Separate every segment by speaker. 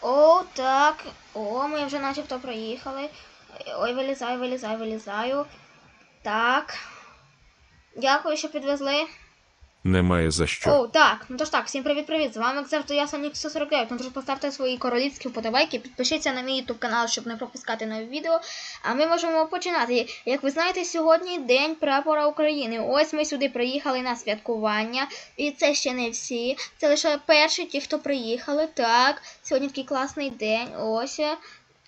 Speaker 1: О, так. О, ми вже начебто проїхали. Ой, вилізаю, вилізаю, вилізаю. Так. Дякую, що підвезли.
Speaker 2: Немає за що.
Speaker 1: О, так. Ну то ж так, всім привіт-привіт. З вами як завжди я Сонік 149. Ну тож поставте свої королівські вподобайки, підпишіться на мій YouTube канал, щоб не пропускати нові відео. А ми можемо починати. Як ви знаєте, сьогодні День прапора України. Ось ми сюди приїхали на святкування. І це ще не всі. Це лише перші ті, хто приїхали. Так, сьогодні такий класний день. Ось.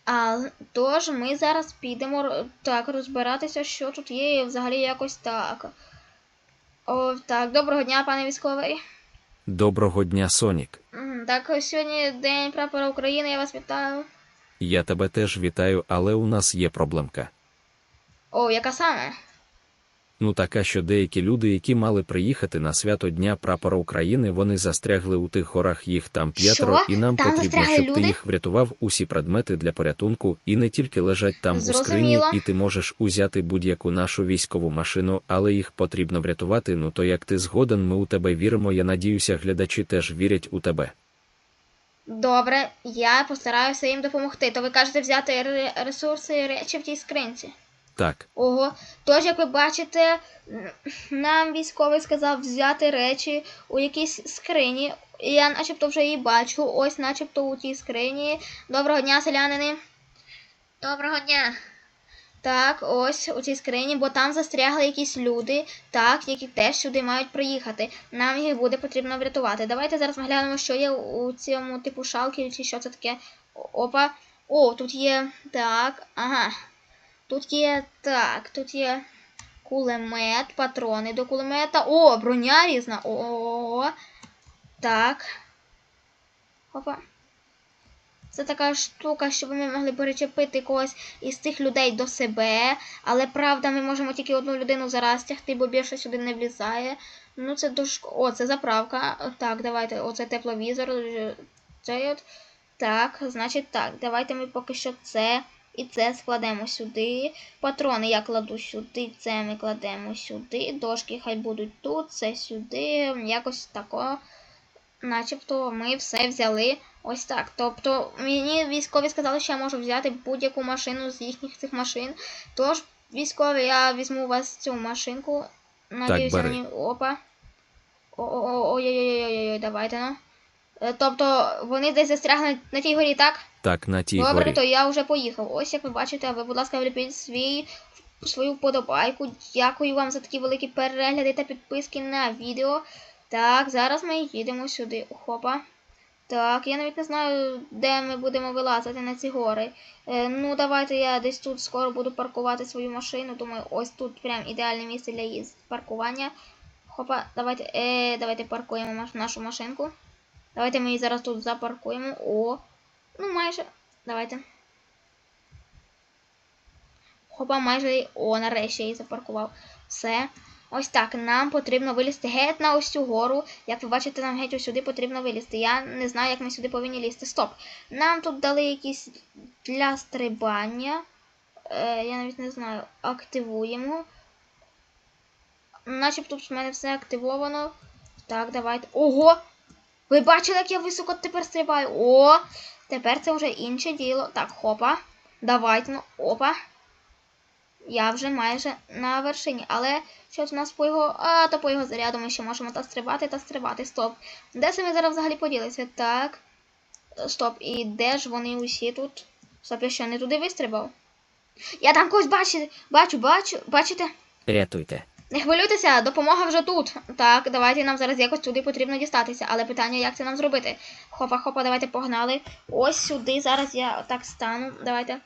Speaker 1: А, тож ми зараз підемо так розбиратися, що тут є, і взагалі якось так. О, так, доброго дня, пане військовий.
Speaker 2: Доброго дня, Сонік.
Speaker 1: М, Так, ось сьогодні День прапора України, я вас вітаю.
Speaker 2: Я тебе теж вітаю, але у нас є проблемка.
Speaker 1: О, яка саме?
Speaker 2: Ну така, що деякі люди, які мали приїхати на свято Дня прапора України, вони застрягли у тих горах, їх там п'ятеро, і нам
Speaker 1: Там
Speaker 2: потрібно, щоб ти їх врятував усі предмети для порятунку, і не тільки лежать там у скрині, і ти можеш узяти будь-яку нашу військову машину, але їх потрібно врятувати. Ну то як ти згоден, ми у тебе віримо. Я надіюся, глядачі теж вірять у тебе.
Speaker 1: Добре, я постараюся їм допомогти. То ви кажете взяти ре- ресурси і речі в тій скринці.
Speaker 2: Так,
Speaker 1: Ого, тож, як ви бачите, нам військовий сказав взяти речі у якійсь скрині. І Я начебто вже її бачу. Ось начебто у тій скрині. Доброго дня, селянини. Доброго дня. Так, ось у цій скрині, бо там застрягли якісь люди, так, які теж сюди мають приїхати. Нам їх буде потрібно врятувати. Давайте зараз ми глянемо, що є у цьому типу шалки, чи що це таке. Опа. О, тут є. Так, ага. Тут є так, тут є кулемет, патрони до кулемета. О, броня різна. О, так. Опа. Це така штука, щоб ми могли перечепити когось із тих людей до себе. Але правда, ми можемо тільки одну людину зараз тягти, бо більше сюди не влізає. Ну, це дуже. О, це заправка. Так, давайте. Оце тепловізор. е, Цей от. Так, значить так. Давайте ми поки що це і це складемо сюди. Патрони я кладу сюди, це ми кладемо сюди. Дошки хай будуть тут, це сюди. Якось тако. Начебто ми все взяли ось так. Тобто мені військові сказали, що я можу взяти будь-яку машину з їхніх цих машин. Тож, військові, я візьму у вас цю машинку. Надіюся,
Speaker 2: бери.
Speaker 1: мені. Опа. Ой-ой-ой, давайте ну. Е, Тобто вони десь застрягли на тій горі, так?
Speaker 2: Так, на тій
Speaker 1: Добре,
Speaker 2: горі.
Speaker 1: то я вже поїхав. Ось як ви бачите, ви, будь ласка, вліпіть свій, свою вподобайку. Дякую вам за такі великі перегляди та підписки на відео. Так, зараз ми їдемо сюди. Хопа. Так, я навіть не знаю, де ми будемо вилазити на ці гори. Е, ну, давайте я десь тут скоро буду паркувати свою машину. Думаю, ось тут прям ідеальне місце для її паркування. Хопа, давайте, е, давайте паркуємо нашу машинку. Давайте ми її зараз тут запаркуємо. О, ну майже. Давайте. Хопа, майже. О, нарешті я її запаркував. Все. Ось так. Нам потрібно вилізти геть на ось цю гору. Як ви бачите, нам геть ось сюди потрібно вилізти. Я не знаю, як ми сюди повинні лізти. Стоп. Нам тут дали якісь для стрибання. Е, я навіть не знаю. Активуємо. Начебто в мене все активовано. Так, давайте. Ого! Ви бачили, як я високо тепер стрибаю? О! Тепер це вже інше діло. Так, хопа. Давайте, ну, опа. Я вже майже на вершині. Але щось у нас по його. А, то по його заряду ми ще можемо та стрибати та стрибати. Стоп. Де це ми зараз взагалі поділися? Так. Стоп. І де ж вони усі тут? Стоп, я що не туди вистрибав? Я там когось бачу, бачу, бачу, бачите?
Speaker 2: Рятуйте.
Speaker 1: Не хвилюйтеся, допомога вже тут. Так, давайте нам зараз якось туди потрібно дістатися. Але питання, як це нам зробити? Хопа, хопа, давайте погнали. Ось сюди. Зараз я отак стану. Давайте.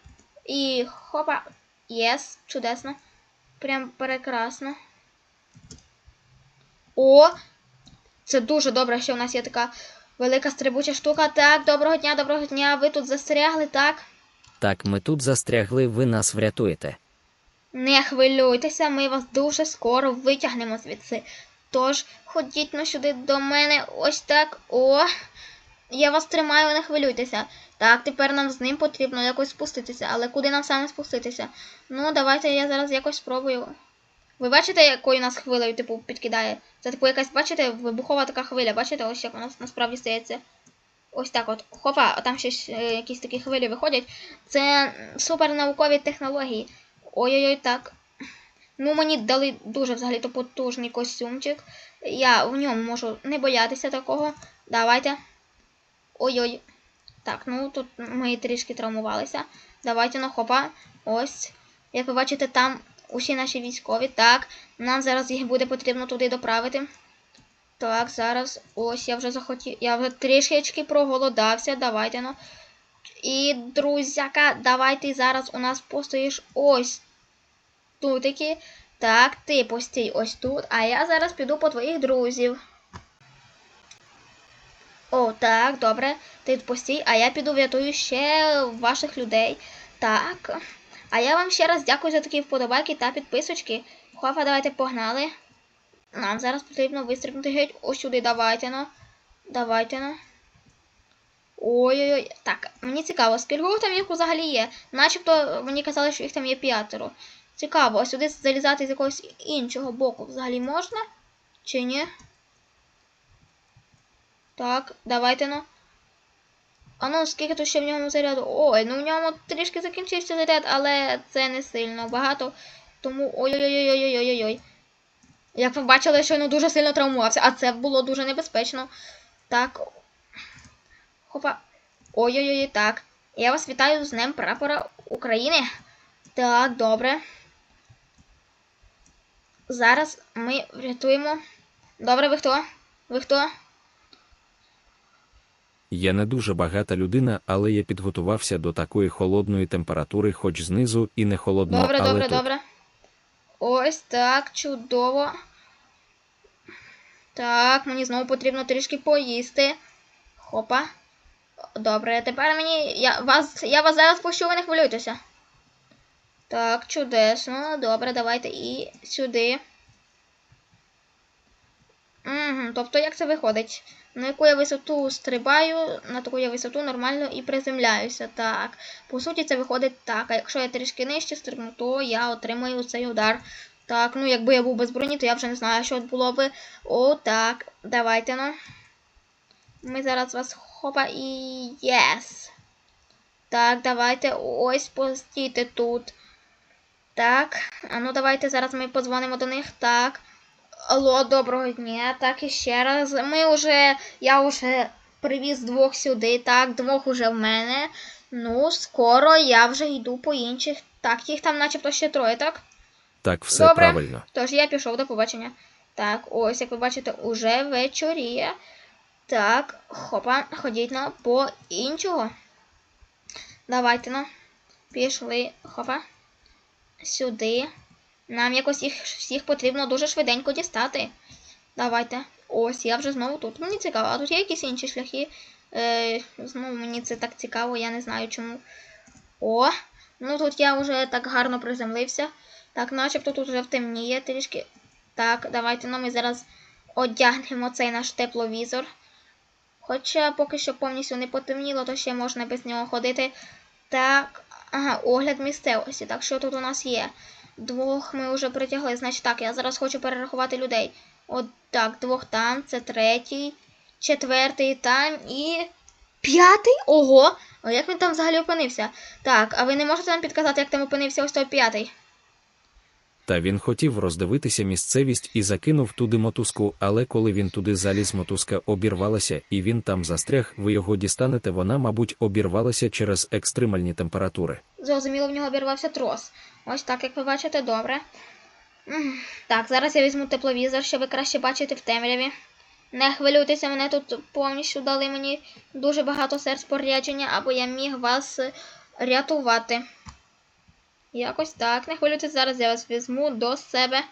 Speaker 1: І хопа. Єс, чудесно. Прям прекрасно. О! Це дуже добре, що у нас є така велика стрибуча штука. Так, доброго дня, доброго дня. Ви тут застрягли, так?
Speaker 3: Так, ми тут застрягли, ви нас врятуєте.
Speaker 1: Не хвилюйтеся, ми вас дуже скоро витягнемо звідси. Тож ходіть ну сюди до мене ось так. О. Я вас тримаю, не хвилюйтеся. Так, тепер нам з ним потрібно якось спуститися. Але куди нам саме спуститися? Ну, давайте я зараз якось спробую. Ви бачите, якою нас хвилею, типу, підкидає? Це типу якась, бачите, вибухова така хвиля, бачите, ось як вона насправді стається. Ось так от. Хопа, а там щось е, якісь такі хвилі виходять. Це супернаукові технології. Ой-ой-ой, так. Ну, мені дали дуже взагалі-то потужний костюмчик. Я в ньому можу не боятися такого. Давайте. Ой-ой. Так, ну тут ми трішки травмувалися. Давайте, ну хопа. Ось. Як ви бачите, там усі наші військові. Так, нам зараз їх буде потрібно туди доправити. Так, зараз. Ось я вже захотів. Я вже трішечки проголодався. Давайте, ну. І, друзяка, давайте зараз у нас постоїш ось тутики. Так, ти постій ось тут, а я зараз піду по твоїх друзів. О, так, добре. Ти постій, а я піду врятую ще ваших людей. Так. А я вам ще раз дякую за такі вподобайки та підписочки. Хофа, давайте погнали. Нам зараз потрібно вистрибнути геть ось сюди. Давайте ну. Давайте ну. Ой-ой-ой. Так, мені цікаво, скільки там їх взагалі є. Начебто мені казали, що їх там є п'ятеро. Цікаво, а сюди залізати з якогось іншого боку взагалі можна? Чи ні? Так, давайте ну. А ну, скільки тут ще в ньому заряду? Ой, ну в ньому трішки закінчився заряд, але це не сильно багато. Тому ой-ой-ой-ой-ой-ой-ой. Як ви бачили, що він дуже сильно травмувався, а це було дуже небезпечно. Так. Хопа. Ой-ой-ой, так. Я вас вітаю з Днем Прапора України. Так, добре. Зараз ми врятуємо. Добре, ви хто? Ви хто?
Speaker 2: Я не дуже багата людина, але я підготувався до такої холодної температури, хоч знизу і не холодно,
Speaker 1: Добре,
Speaker 2: але
Speaker 1: добре,
Speaker 2: тут.
Speaker 1: добре. Ось так, чудово. Так, мені знову потрібно трішки поїсти. Хопа. Добре, тепер мені. Я вас, я вас зараз пущу, ви не хвилюйтеся. Так, чудесно. Добре, давайте і сюди. Угу, тобто, як це виходить? На яку я висоту стрибаю, на таку я висоту нормально і приземляюся. Так. По суті, це виходить так. А якщо я трішки нижче стрибну, то я отримаю цей удар. Так, ну якби я був без броні, то я вже не знаю, що було би. О, так. Давайте ну. Ми зараз вас хопа і єс. Так, давайте ось постійте тут. Так. А ну давайте зараз ми подзвонимо до них. Так. Алло, доброго дня. Так і ще раз. Ми вже. Я вже привіз двох сюди. Так, двох уже в мене. Ну, скоро я вже йду по інших. Так, їх там начебто ще троє, так?
Speaker 2: Так, все
Speaker 1: Добре.
Speaker 2: правильно.
Speaker 1: Тож я пішов до побачення. Так, ось, як ви бачите, уже вечоріє. Так, хопа, ходіть на по іншого. Давайте ну. Пішли, хопа. Сюди. Нам якось їх всіх потрібно дуже швиденько дістати. Давайте. Ось, я вже знову тут. Мені цікаво, а тут є якісь інші шляхи. Е, знову мені це так цікаво, я не знаю чому. О, ну тут я вже так гарно приземлився. Так, начебто тут вже втемніє трішки. Так, давайте ну, ми зараз одягнемо цей наш тепловізор. Хоча поки що повністю не потемніло, то ще можна без нього ходити. Так, ага, огляд місцевості. Так, що тут у нас є? Двох ми вже притягли. Значить так, я зараз хочу перерахувати людей. От так, двох там, це третій, четвертий там і. П'ятий? Ого! А як він там взагалі опинився? Так, а ви не можете нам підказати, як там опинився ось той п'ятий?
Speaker 2: Та він хотів роздивитися місцевість і закинув туди мотузку, але коли він туди заліз, мотузка обірвалася, і він там застряг, ви його дістанете, вона, мабуть, обірвалася через екстремальні температури.
Speaker 1: Зрозуміло, в нього обірвався трос. Ось так, як ви бачите, добре. Так, зараз я візьму тепловізор, щоб ви краще бачити в темряві. Не хвилюйтеся, мене тут повністю дали мені дуже багато серцпорядження, або я міг вас рятувати. Якось так. Не хвилюйтесь, зараз я вас візьму до себе.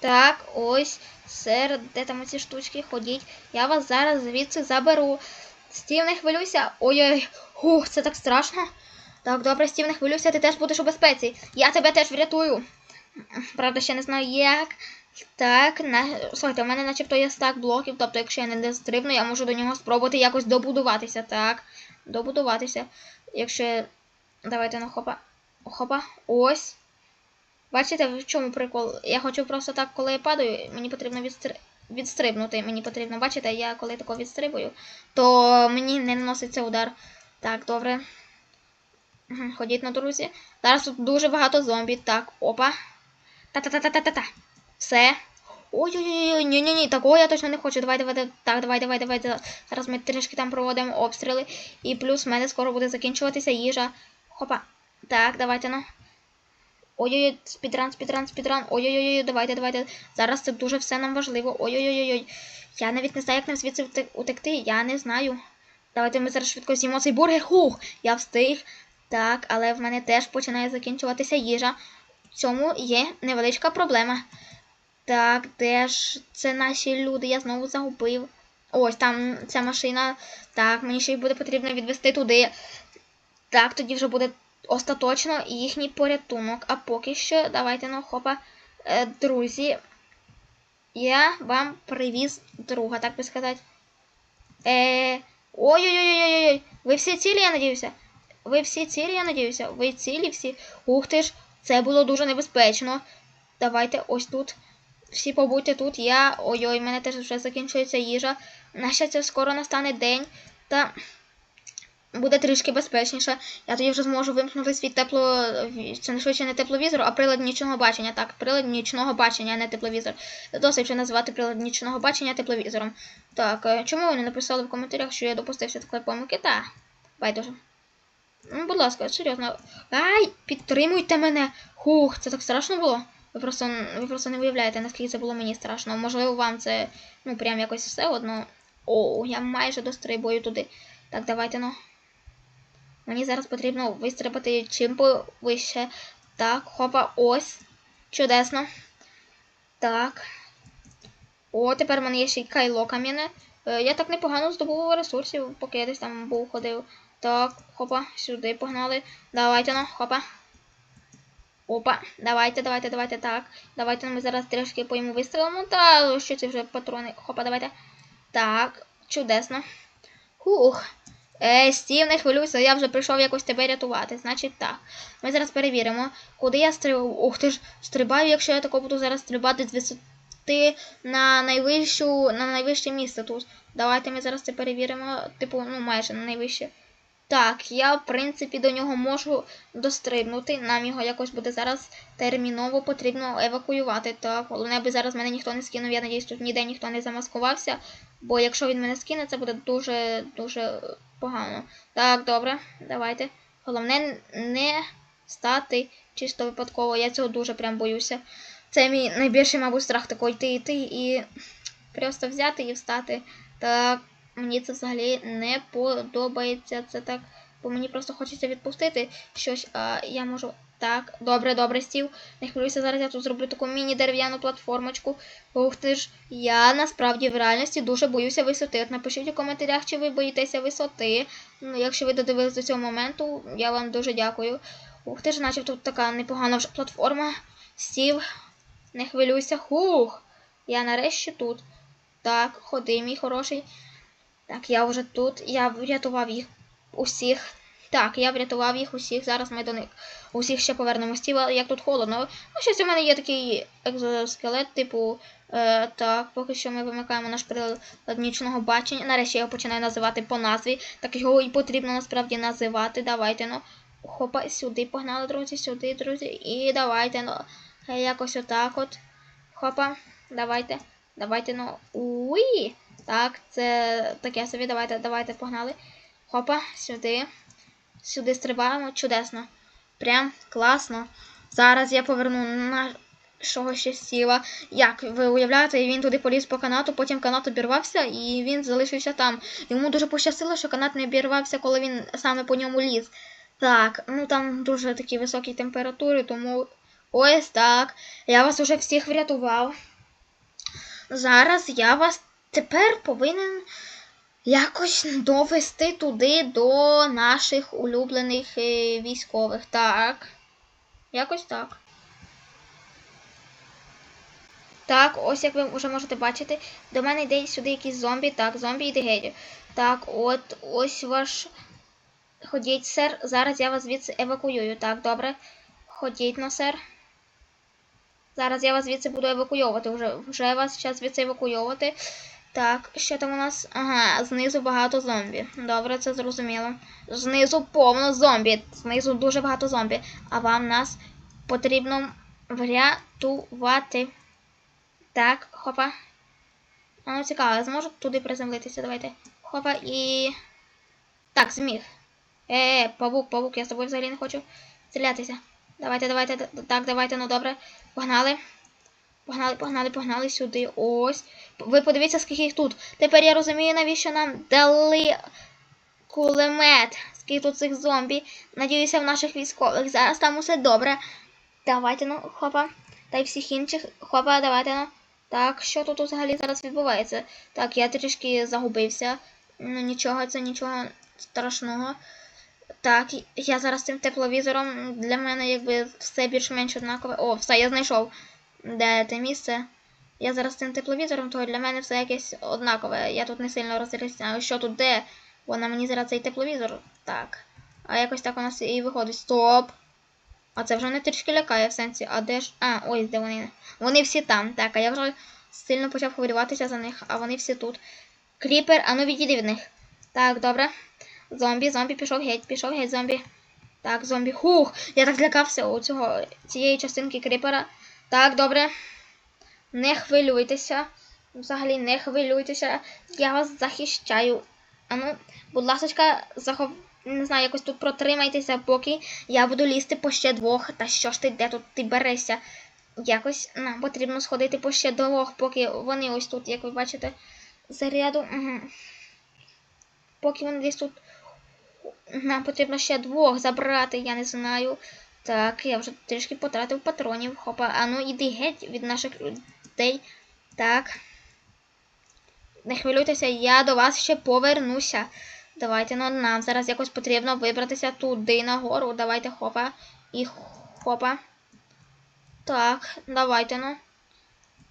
Speaker 1: Так, ось, сер, де там ці штучки ходіть. Я вас зараз звідси заберу. Стів, не хвилюйся. Ой-ой, ух, це так страшно. Так, добре, Стів, не хвилюйся, ти теж будеш у безпеці. Я тебе теж врятую. Правда, ще не знаю як. Так, на... слухайте, у мене начебто є стак блоків, тобто, якщо я не стрибну, я можу до нього спробувати якось добудуватися. Так, добудуватися. Якщо. я- Давайте ну хопа. Хопа. Ось. Бачите, в чому прикол? Я хочу просто так, коли я падаю, мені потрібно відстр... відстрибнути. Мені потрібно. Бачите, я коли тако відстрибую, то мені не наноситься удар. Так, добре. Ходіть на друзі. Зараз тут дуже багато зомбі. Так, опа. Та-та-та-та-та-та. Все. Ой-ой-ой, ні-ні-ні, такого я точно не хочу. Давай, давай. Так, давай, давай, давай. Зараз ми трішки там проводимо обстріли. І плюс в мене скоро буде закінчуватися їжа. Хопа. Так, давайте ну. Ой-ой-ой, спідран, спідран, спідран. Ой-ой-ой, давайте, давайте. Зараз це дуже все нам важливо. Ой-ой-ой. Я навіть не знаю, як нам звідси утекти. Я не знаю. Давайте ми зараз швидко з'їмо цей бургер. Хух! Я встиг. Так, але в мене теж починає закінчуватися їжа. В цьому є невеличка проблема. Так, де ж це наші люди? Я знову загубив. Ось там ця машина. Так, мені ще й буде потрібно відвести туди. Так, тоді вже буде остаточно їхній порятунок. А поки що, давайте ну, хопа. Е, друзі, я вам привіз друга, так би сказати. Е, Ой-ой-ой-ой-ой. Ви всі цілі, я надіюся? Ви всі цілі, я надіюся? Ви цілі всі? Ух ти ж, це було дуже небезпечно. Давайте ось тут. Всі побудьте тут. Я. Ой-ой, мене теж вже закінчується їжа. На щастя, скоро настане день. Та буде трішки безпечніше. Я тоді вже зможу вимкнути свій тепло. Це не швидше не тепловізор, а прилад нічного бачення. Так, прилад нічного бачення, а не тепловізор. Досить вже називати прилад нічного бачення тепловізором. Так, е, чому ви не написали в коментарях, що я допустився такої помилки? Та, байдуже. Ну, будь ласка, серйозно. Ай, підтримуйте мене! Хух, це так страшно було. Ви просто, ви просто не уявляєте, наскільки це було мені страшно. Можливо, вам це ну прям якось все одно. О, я майже дострибую туди. Так, давайте ну. Мені зараз потрібно вистрибати чим повище. Так, хопа, ось. Чудесно. Так. О, тепер в мене є ще й кайло кам'яне. Е, я так непогано здобув ресурсів, поки я десь там був ходив. Так, хопа, сюди погнали. Давайте ну, хопа. Опа, давайте, давайте, давайте, так. Давайте ми зараз трішки по йому вистрілимо. Та що це вже патрони. Хопа, давайте. Так, чудесно. Хух. Е, Стів, не хвилюйся, я вже прийшов якось тебе рятувати. Значить так. Ми зараз перевіримо, куди я стрибаю. Ух ти ж, стрибаю, якщо я тако буду зараз стрибати з висоти на найвищу, на найвище місце тут. Давайте ми зараз це перевіримо. Типу, ну майже на найвище. Так, я, в принципі, до нього можу дострибнути. Нам його якось буде зараз терміново потрібно евакуювати. Так, головне, аби зараз мене ніхто не скинув. Я надіюсь, тут ніде ніхто не замаскувався. Бо якщо він мене скине, це буде дуже дуже погано. Так, добре, давайте. Головне не стати чисто випадково. Я цього дуже прям боюся. Це мій найбільший, мабуть, страх такий йти, йти і просто взяти і встати. Так, мені це взагалі не подобається. Це так, бо мені просто хочеться відпустити щось. А я можу. Так, добре, добре, стів. Не хвилюйся, зараз я тут зроблю таку міні-дерев'яну платформочку. Ух ти ж, я насправді в реальності дуже боюся висоти. От напишіть у коментарях, чи ви боїтеся висоти. Ну, якщо ви додивились до цього моменту, я вам дуже дякую. Ух ти ж, наче тут така непогана вже платформа. Стів, не хвилюйся. Хух! Я нарешті тут. Так, ходи, мій хороший. Так, я вже тут. Я врятував їх усіх. Так, я врятував їх усіх. Зараз ми до них усіх ще повернемо стів, але як тут холодно. Ну, щось у мене є такий екзоскелет, типу. Е, так, поки що ми вимикаємо наш прилад нічного бачення. Нарешті я його починаю називати по назві. Так його і потрібно насправді називати. Давайте, ну. Хопа, сюди погнали, друзі, сюди, друзі. І давайте, ну. Якось отак от. Хопа, давайте. Давайте, ну. Уї. Так, це таке собі. Давайте, давайте, погнали. Хопа, сюди. Сюди стрибаємо. Чудесно. Прям класно. Зараз я поверну нашого щастіва. Як ви уявляєте, він туди поліз по канату, потім канат обірвався і він залишився там. Йому дуже пощастило, що канат не обірвався, коли він саме по ньому ліз. Так, ну там дуже такі високі температури, тому ось так. Я вас уже всіх врятував. Зараз я вас тепер повинен якось довести туди до наших улюблених е, військових. Так. Якось так. Так, ось як ви вже можете бачити, до мене йде сюди якийсь зомбі. Так, зомбі йде геть. Так, от ось ваш. Ходіть, сер. Зараз я вас звідси евакуюю. Так, добре. Ходіть, ну, сер. Зараз я вас звідси буду евакуйовувати. Вже, вже вас зараз звідси евакуйовувати. Так, що там у нас? Ага, знизу багато зомбі. Добре, це зрозуміло. Знизу повно зомбі. Знизу дуже багато зомбі. А вам нас потрібно врятувати. Так, хопа. А ну цікаво, я зможу туди приземлитися. Давайте. Хопа і. Так, зміг. Е, павук, павук, я з тобою взагалі не хочу стрілятися. Давайте, давайте, так, давайте, ну добре. Погнали. Погнали, погнали, погнали сюди. Ось. Ви подивіться, скільки їх тут. Тепер я розумію, навіщо нам дали кулемет. Скільки тут цих зомбі. Надіюся, в наших військових. Зараз там усе добре. Давайте, ну, хопа. Та й всіх інших. Хопа, давайте, ну. Так, що тут взагалі зараз відбувається? Так, я трішки загубився. Ну нічого, це нічого страшного. Так, я зараз цим тепловізором для мене якби все більш-менш однакове. О, все, я знайшов. Де те місце? Я зараз цим тепловізором, то для мене все якесь однакове. Я тут не сильно розрізняю, що тут де. Вона мені зараз цей тепловізор. Так. А якось так у нас і виходить. Стоп! А це вже не трішки лякає в сенсі. А де ж. А, ось де вони. Вони всі там. Так, а я вже сильно почав хвилюватися за них, а вони всі тут. Кріпер, а ну відійди від них. Так, добре. Зомбі, зомбі пішов геть, пішов геть, зомбі. Так, зомбі. Хух! Я так злякався у цього цієї частинки кріпера. Так, добре. Не хвилюйтеся. Взагалі не хвилюйтеся. Я вас захищаю. А ну, будь ласка, захов... не знаю, якось тут протримайтеся, поки я буду лізти по ще двох. Та що ж ти де тут ти берешся? Якось нам потрібно сходити по ще двох, поки вони ось тут, як ви бачите, заряду. Угу. Поки вони десь тут. Нам потрібно ще двох забрати, я не знаю. Так, я вже трішки потратив патронів. Хопа, а ну іди геть від наших людей. Так. Не хвилюйтеся, я до вас ще повернуся. Давайте, ну нам зараз якось потрібно вибратися туди нагору. Давайте хопа. І хопа. Так, давайте ну.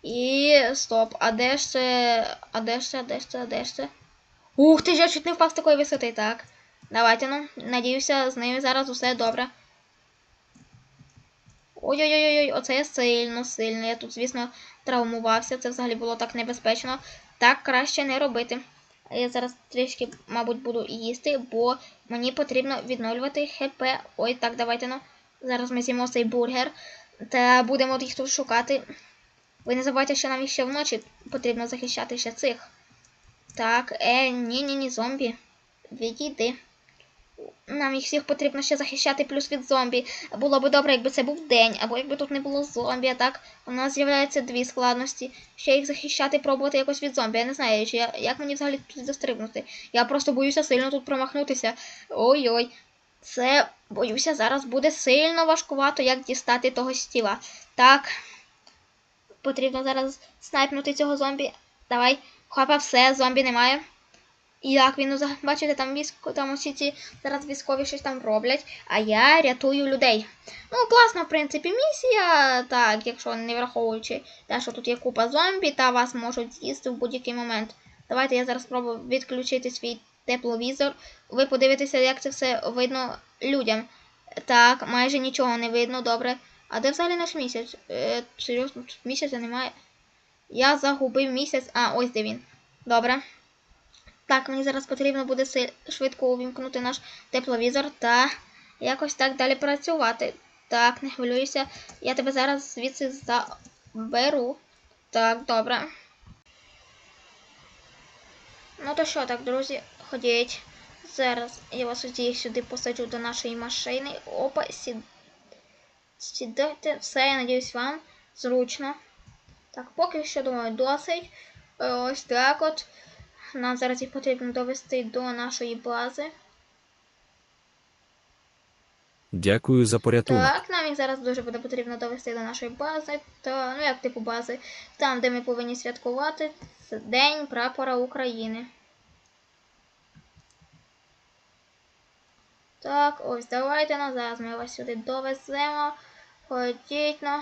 Speaker 1: І стоп. А де ж це? А де ж це? А де ж це? А де ж це? Ух ти ж, я чуть не впав з такої висоти, так. Давайте ну. Надіюся, з ними зараз усе добре. Ой-ой-ой, оце я сильно, сильно. Я тут, звісно, травмувався. Це взагалі було так небезпечно. Так краще не робити. Я зараз трішки, мабуть, буду їсти, бо мені потрібно відновлювати ХП. Ой, так, давайте ну. Зараз ми з'їмо цей бургер. Та будемо їх тут шукати. Ви не забувайте, що нам ще вночі потрібно захищати ще цих. Так, е, ні-ні-ні, зомбі. Відійди. Нам їх всіх потрібно ще захищати плюс від зомбі. Було б добре, якби це був день, або якби тут не було зомбі, а так у нас з'являються дві складності. Ще їх захищати, пробувати якось від зомбі. Я не знаю, чи я, як мені взагалі тут дострибнути. Я просто боюся сильно тут промахнутися. Ой-ой. Це, боюся, зараз буде сильно важкувато, як дістати того стіла. Так. Потрібно зараз снайпнути цього зомбі. Давай. Хопа, все, зомбі немає. І як він, бачите, там військо, там усі ці зараз військові щось там роблять, а я рятую людей. Ну, класна, в принципі, місія, так, якщо не враховуючи те, що тут є купа зомбі, та вас можуть з'їсти в будь-який момент. Давайте я зараз спробую відключити свій тепловізор. Ви подивитеся, як це все видно людям. Так, майже нічого не видно, добре. А де взагалі наш місяць? Е, серйозно, тут місяця немає. Я загубив місяць. А, ось де він. Добре. Так, мені зараз потрібно буде швидко увімкнути наш тепловізор та якось так далі працювати. Так, не хвилюйся. Я тебе зараз звідси заберу. Так, добре. Ну то що так, друзі, ходіть. Зараз я вас усіх сюди посаджу до нашої машини. Опа, сід... сідайте. Все, я надіюсь, вам зручно. Так, поки що, думаю, досить. Ось так от. Нам зараз їх потрібно довести до нашої бази.
Speaker 2: Дякую за порятунок.
Speaker 1: Так, нам їх зараз дуже буде потрібно довести до нашої бази. Та, ну як типу бази, там, де ми повинні святкувати День прапора України. Так, ось давайте ну, зараз ми вас сюди довеземо. Ходіть ну.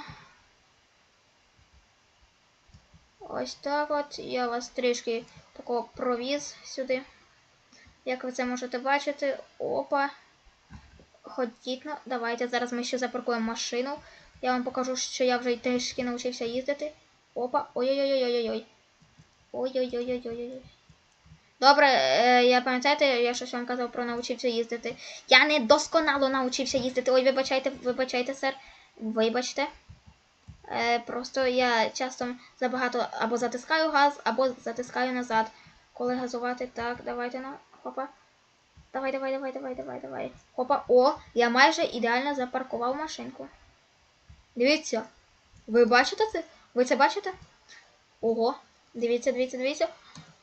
Speaker 1: Ось так от. Я вас трішки такого провіз сюди. Як ви це можете бачити, опа. Ходіть, ну, давайте зараз ми ще запаркуємо машину. Я вам покажу, що я вже трішки навчився їздити. Опа, ой-ой-ой-ой-ой-ой. Ой-ой-ой-ой-ой-ой. Добре, е, я пам'ятаєте, я щось вам казав про навчився їздити. Я не досконало навчився їздити. Ой, вибачайте, вибачайте, сер. Вибачте. Е, просто я часто забагато або затискаю газ, або затискаю назад. Коли газувати, так, давайте на. Хопа. Давай, давай, давай, давай, давай, давай. Хопа. О, я майже ідеально запаркував машинку. Дивіться. Ви бачите це? Ви це бачите? Ого. Дивіться, дивіться, дивіться.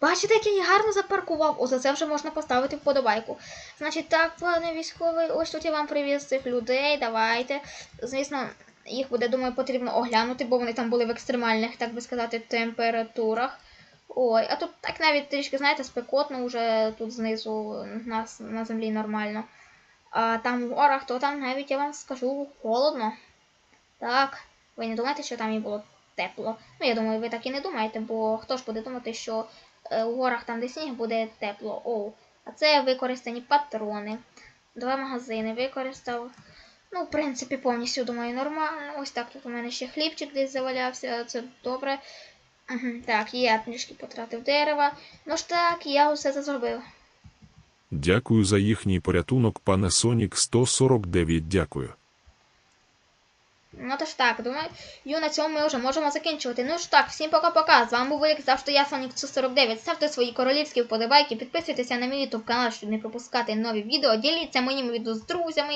Speaker 1: Бачите, як я гарно запаркував. О, за це вже можна поставити вподобайку. Значить, так, пане військовий, ось тут я вам привіз цих людей. Давайте. Звісно, їх буде, думаю, потрібно оглянути, бо вони там були в екстремальних, так би сказати, температурах. Ой, а тут так навіть трішки, знаєте, спекотно вже тут знизу нас на землі нормально. А там в горах, то там навіть я вам скажу холодно. Так, ви не думаєте, що там і було тепло? Ну, я думаю, ви так і не думаєте, бо хто ж буде думати, що е, у горах там, де сніг, буде тепло. Оу. А це використані патрони. Два магазини використав. Ну, в принципі, повністю думаю, нормально. Ось так тут у мене ще хлібчик десь завалявся, це добре. Угу, так, я трішки потратив дерева. Ну ж так, я усе це зробив.
Speaker 4: Дякую за їхній порятунок, пане Сонік 149. Дякую.
Speaker 1: Ну то ж так, думаю, і на цьому ми вже можемо закінчувати. Ну ж так, всім пока-пока. З вами був як завжди я, Сонік 149. Ставте свої королівські вподобайки, підписуйтеся на мій YouTube канал, щоб не пропускати нові відео, діліться моїми відео з друзями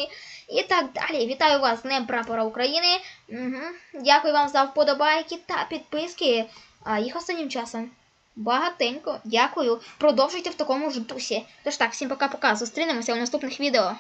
Speaker 1: і так далі. Вітаю вас з Днем Прапора України. Угу. Дякую вам за вподобайки та підписки. А їх останнім часом. Багатенько. Дякую. Продовжуйте в такому ж дусі. Тож так, всім пока-пока. Зустрінемося у наступних відео.